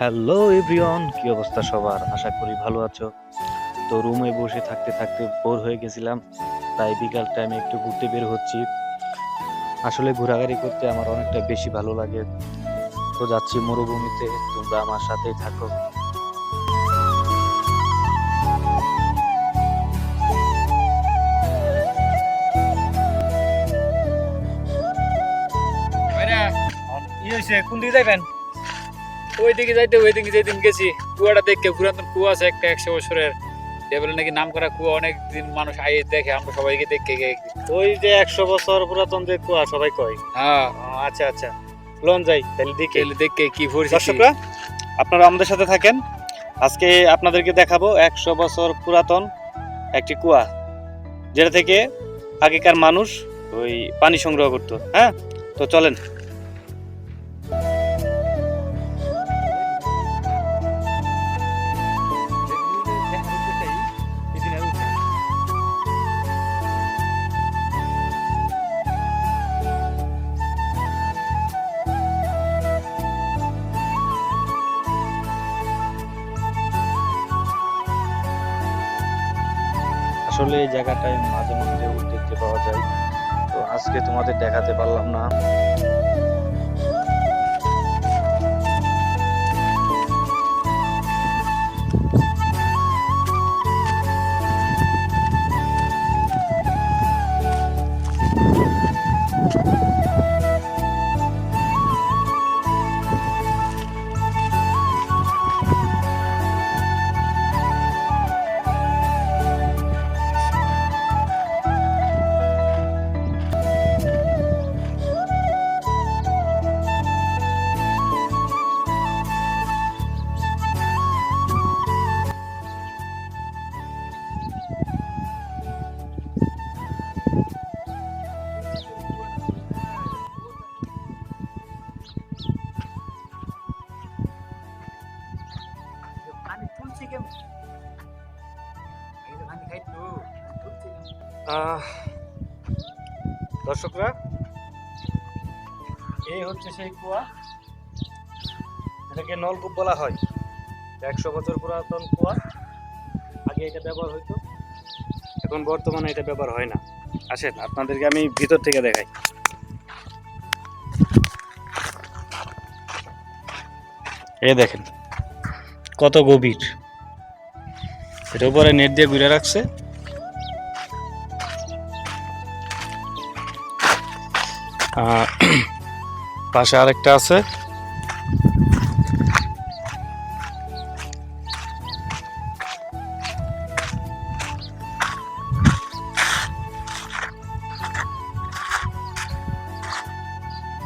Hello everyone কি অবস্থা সবার? আশা করি ভালো আছো। তো রুমে বসে থাকতে থাকতে বোর হয়ে গেছিলাম, তাই বিকাল টাইমে একটু ঘুরতে বের হচ্ছি। আসলে ঘোরাঘুরি করতে আমার অনেকটা বেশি ভালো লাগে। তো যাচ্ছি মরুভূমিতে, তোমরা আমার সাথেই থাকো। কোন দিকে যাবেন ওই দিকে যাইতে ওই দিকে যেদিন গেছি কুয়াটা দেখে পুরাতন কুয়া আছে একটা একশো বছরের। টেবিলে নাকি নাম করা কুয়া অনেক দিন মানুষ আই দেখে আমরা সবাইকে দেখে ওই যে একশো বছর পুরাতন যে কুয়া সবাই কয়। হ্যাঁ। আচ্ছা আচ্ছা। লন যাই তাহলে দেখে। দেখে কি পরিস্থিতি। দর্শকরা আপনারা আমাদের সাথে থাকেন। আজকে আপনাদেরকে দেখাবো একশো বছর পুরাতন একটি কুয়া যেটা থেকে আগেকার মানুষ ওই পানি সংগ্রহ করতো। হ্যাঁ? তো চলেন। আসলে এই জায়গাটায় মাঝে মাঝে দেখতে পাওয়া যায় তো আজকে তোমাদের দেখাতে পারলাম না। দর্শকরা? এই হচ্ছে সেই কুয়া। এটাকে নলকূপ বলা হয়। একশো বছর পুরাতন কুয়া। আগে এটা ব্যবহার হইতো। এখন বর্তমানে এটা ব্যবহার হয় না। আসেন আপনাদেরকে আমি ভিতর থেকে দেখাই। এই দেখেন কত গভীর। এটার উপরে নেট দিয়ে ঘুরে রাখছে। পাশে আরেকটা আছে।